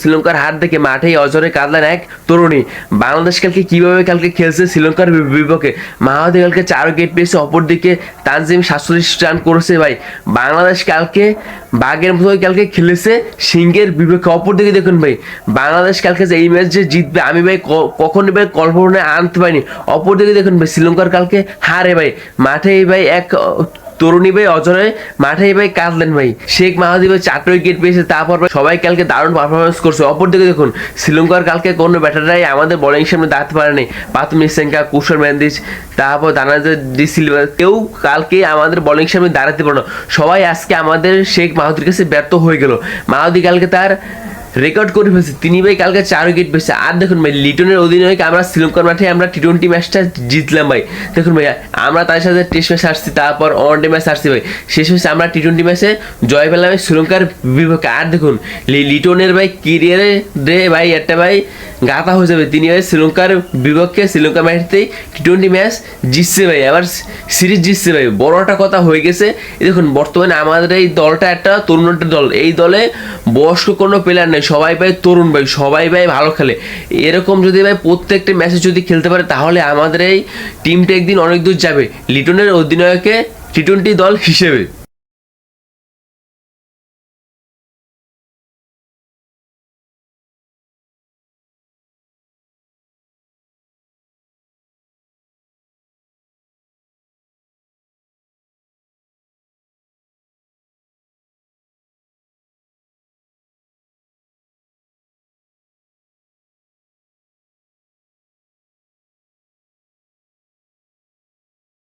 শ্রীলঙ্কার হার দেখে মাঠেই অজরে কাঁদলেন এক তরুণী। বাংলাদেশ কালকে কীভাবে কালকে খেলছে শ্রীলঙ্কার বিপক্ষে? মাহাদি কালকে চার উইকেট পেয়েছে, অপরদিকে তানজিম সাতচল্লিশ রান করেছে ভাই। বাংলাদেশ কালকে বাঘের মতো কালকে খেলেছে সিংহের বিপক্ষে। অপরদিকে দেখুন ভাই, বাংলাদেশ কালকে যে এই ম্যাচ যে জিতবে, আমি ভাই কখনই ভাই কল্পনায় আনতে পারিনি। অপরদিকে দেখুন ভাই, শ্রীলঙ্কার কালকে হারে ভাই, মাঠেই ভাই এক তরুণী ভাই অজরে মাঠেই ভাই কাঁদলেন ভাই। শেখ মাহাদি ভাই চারটে উইকেট পেয়েছে, তারপর সবাই কালকে দারুণ পারফরমেন্স করছে। অপরদিকে দেখুন, শ্রীলঙ্কার কালকে কোনো ব্যাটাররাই আমাদের বোলিং সামনে দাঁড়াতে পারেনি। পাতুমি সেঙ্কা কুশল ম্যান্দিস তারপর দানাজে ডি সিলভা, কেউ কালকে আমাদের বোলিং সামনে দাঁড়াতে পারল। সবাই আজকে আমাদের শেখ মাহাদির কাছে ব্যর্থ হয়ে গেল। মাহাদি কালকে তার রেকর্ড করে ফেলছে। তিনি ভাই কালকে চার উইকেট পেয়েছে আর দেখুন ভাই, লিটনের অধিনায়ক আমরা শ্রীলঙ্কার মাঠে আমরা টি টোয়েন্টি ম্যাচটা জিতলাম ভাই। দেখুন ভাই, আমরা তার সাথে টেস্ট ম্যাচ আসছি তারপর ওয়ান ডে ম্যাচ আসছি ভাই। শেষ হয়েছে আমরা টি টোয়েন্টি ম্যাচে জয় পেলাম শ্রীলঙ্কার বিপক্ষে। আর দেখুন লিটনের ভাই কেরিয়ারে ভাই, একটা ভাই গাতা হয়ে যাবে। তিনি ভাই শ্রীলঙ্কার বিপক্ষে শ্রীলঙ্কা ম্যাচতেই টি টোয়েন্টি ম্যাচ জিতছে ভাই, আবার সিরিজ জিতছে ভাই। বড় একটা কথা হয়ে গেছে। দেখুন, বর্তমানে আমাদের এই দলটা একটা তরুণ দল। এই দলে বয়স্ক কোনো প্লেয়ার নেই, সবাই ভাই তরুণ ভাই, সবাই ভাই ভালো খেলে। এরকম যদি ভাই প্রত্যেকটা ম্যাচে যদি খেলতে পারে, তাহলে আমাদের এই টিমটা একদিন অনেক দূর যাবে। লিটনের অধিনায়কে টি টোয়েন্টি দল হিসেবে।